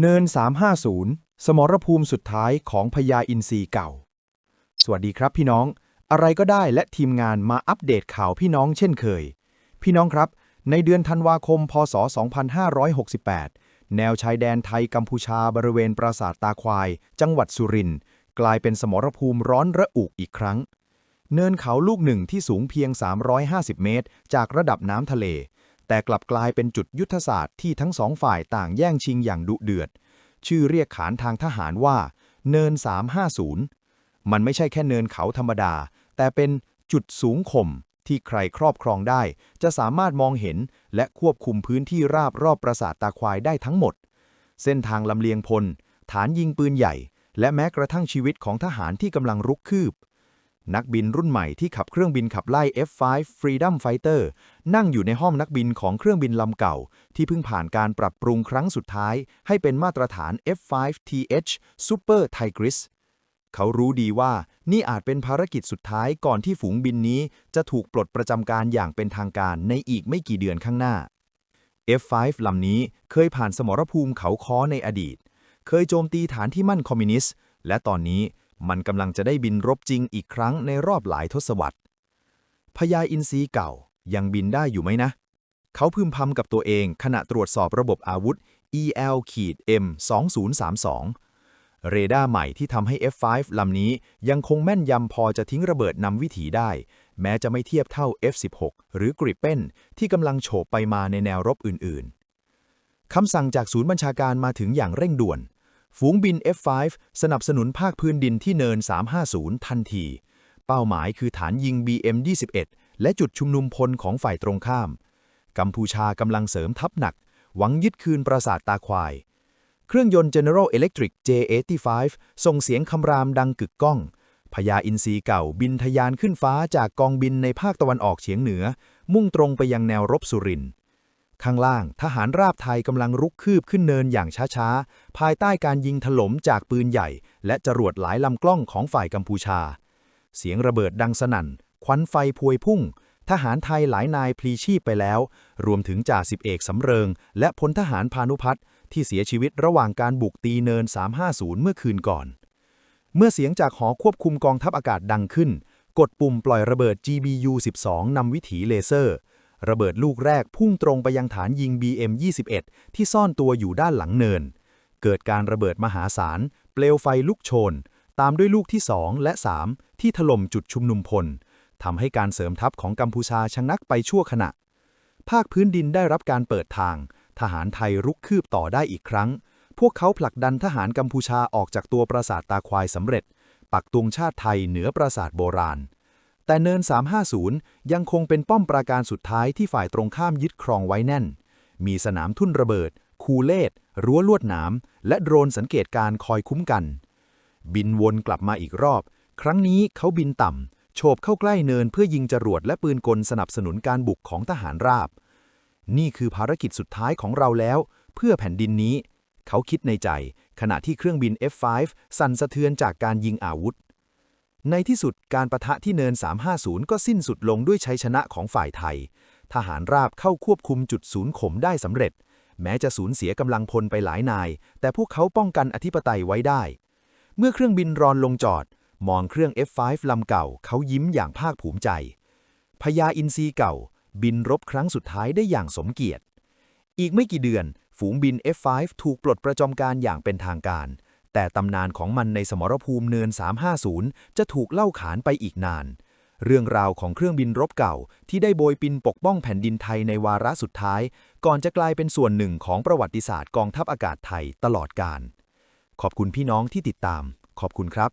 เนิน 350 สมรภูมิสุดท้ายของพญาอินทรีเก่า สวัสดีครับพี่น้อง อะไรก็ได้และทีมงานมาอัปเดตข่าวพี่น้องเช่นเคย พี่น้องครับ ในเดือนธันวาคม พศ 2568 แนวชายแดนไทยกัมพูชาบริเวณปราสาทตาควาย จังหวัดสุรินทร์กลายเป็นสมรภูมิร้อนระอุอีกครั้ง เนินเขาลูกหนึ่งที่สูงเพียง 350 เมตร จากระดับน้ำทะเล แต่กลับกลายเป็นจุดยุทธศาสตร์ที่ทั้งสองฝ่ายต่างแย่งชิงอย่างดุเดือด ชื่อเรียกขานทางทหารว่า เนิน 350 มันไม่ใช่แค่เนินเขาธรรมดา แต่เป็นจุดสูงข่มที่ใครครอบครองได้ จะสามารถมองเห็นและควบคุมพื้นที่ราบรอบปราสาทตาควายได้ทั้งหมด เส้นทางลำเลียงพล ฐานยิงปืนใหญ่ และแม้กระทั่งชีวิตของทหารที่กำลังรุกคืบ นักบินรุ่นใหม่ที่ขับเครื่องบินขับไล่ F5 Freedom Fighter นั่งอยู่ในห้องนักบินของเครื่องบินลำเก่า ที่เพิ่งผ่านการปรับปรุงครั้งสุดท้าย ให้เป็นมาตรฐาน F5TH Super Tigris เขารู้ดีว่านี่อาจเป็นภารกิจสุดท้ายก่อนที่ฝูงบินนี้จะถูกปลดประจำการอย่างเป็นทางการในอีกไม่กี่เดือนข้างหน้า F5 ลำนี้เคยผ่านสมรภูมิเขาค้อในอดีต เคยโจมตีฐานที่มั่นคอมมิวนิสต์ และตอนนี้ มันกำลังจะได้บินรบจริงอีกครั้งในรอบหลายทศวรรษพญาอินทรีเก่ายังบินได้อยู่ไหมนะ เขาพึมพำกับตัวเองขณะตรวจสอบระบบอาวุธ EL-M 2032เรดาร์ใหม่ที่ทำให้ F5 ลำนี้ยังคงแม่นยำพอจะทิ้งระเบิดนำวิถีได้ แม้จะไม่เทียบเท่า F16 หรือกริปเปนที่กำลังโฉบไปมาในแนวรบอื่นๆคำสั่งจากศูนย์บัญชาการมาถึงอย่างเร่งด่วน ฝูงบิน F5 สนับสนุนภาคพื้นดินที่เนิน 350 ทันที เป้าหมายคือฐานยิง BM-21 และจุดชุมนุมพลของฝ่ายตรงข้าม กัมพูชากำลังเสริมทัพหนัก หวังยึดคืนปราสาทตาควาย เครื่องยนต์ General Electric J85 ส่งเสียงคำรามดังกึกก้องพญาอินทรีเก่าบินทะยานขึ้นฟ้าจากกองบินในภาคตะวันออกเฉียงเหนือ มุ่งตรงไปยังแนวรบสุรินทร์ ข้างล่างทหารราบไทยกำลังรุกคืบขึ้นเนินอย่างช้าๆ ภายใต้การยิงถล่มจากปืนใหญ่ และจรวดหลายลำกล้องของฝ่ายกัมพูชา เสียงระเบิดดังสนั่น ควันไฟพวยพุ่ง ทหารไทยหลายนายพลีชีพไปแล้ว รวมถึงจ่าสิบเอกสำเริง และพลทหารพานุพัฒน์ที่เสียชีวิตระหว่างการบุกตีเนิน 350 เมื่อคืนก่อน เมื่อเสียงจากหอควบคุมกองทัพอากาศดังขึ้น กดปุ่มปล่อยระเบิด GBU-12 นำวิถีเลเซอร์ ระเบิดลูกแรกพุ่งตรงไปยังฐานยิง BM-21 ที่ซ่อนตัวอยู่ด้านหลังเนิน เกิดการระเบิดมหาศาล เปลวไฟลุกโชน ตามด้วยลูกที่ 2 และ 3 ที่ถล่มจุดชุมนุมพลทำให้การเสริมทัพของกัมพูชาชะงักไปชั่วขณะ ภาคพื้นดินได้รับการเปิดทาง ทหารไทยรุกคืบต่อได้อีกครั้ง พวกเขาผลักดันทหารกัมพูชาออกจากตัวปราสาทตาควายสำเร็จ ปักตุงชาติไทยเหนือปราสาทโบราณ แต่เนิน 350 ยังคงเป็นป้อมปราการสุดท้ายที่ฝ่ายตรงข้ามยึดครองไว้แน่น มีสนามทุ่นระเบิด คูเลตรั้วลวดหนาม และโดรนสังเกตการคอยคุ้มกัน บินวนกลับมาอีกรอบ ครั้งนี้เขาบินต่ำ โฉบเข้าใกล้เนินเพื่อยิงจรวดและปืนกลสนับสนุนการบุกของทหารราบ นี่คือภารกิจสุดท้ายของเราแล้ว เพื่อแผ่นดินนี้ เขาคิดในใจ ขณะที่เครื่องบิน F5 สั่นสะเทือนจากการยิงอาวุธ ในที่สุดการประทะที่เนิน 350 ก็สิ้นสุดลงด้วยชัยชนะของฝ่ายไทย ทหารราบเข้าควบคุมจุดศูนย์ข่มได้สำเร็จ แม้จะสูญเสียกำลังพลไปหลายนาย แต่พวกเขาป้องกันอธิปไตยไว้ได้ เมื่อเครื่องบินรอนลงจอด มองเครื่อง F5 ลำเก่า เขายิ้มอย่างภาคภูมิใจพญาอินทรีเก่า บินรบครั้งสุดท้ายได้อย่างสมเกียรติ อีกไม่กี่เดือน ฝูงบิน F5 ถูกปลดประจำการอย่างเป็นทางการ แต่ตำนานของมันในสมรภูมิเนิน 350 จะถูกเล่าขานไปอีกนาน เรื่องราวของเครื่องบินรบเก่า ที่ได้โบยปินปกป้องแผ่นดินไทยในวาระสุดท้าย ก่อนจะกลายเป็นส่วนหนึ่งของประวัติศาสตร์กองทัพอากาศไทยตลอดกาลขอบคุณพี่น้องที่ติดตาม ขอบคุณครับ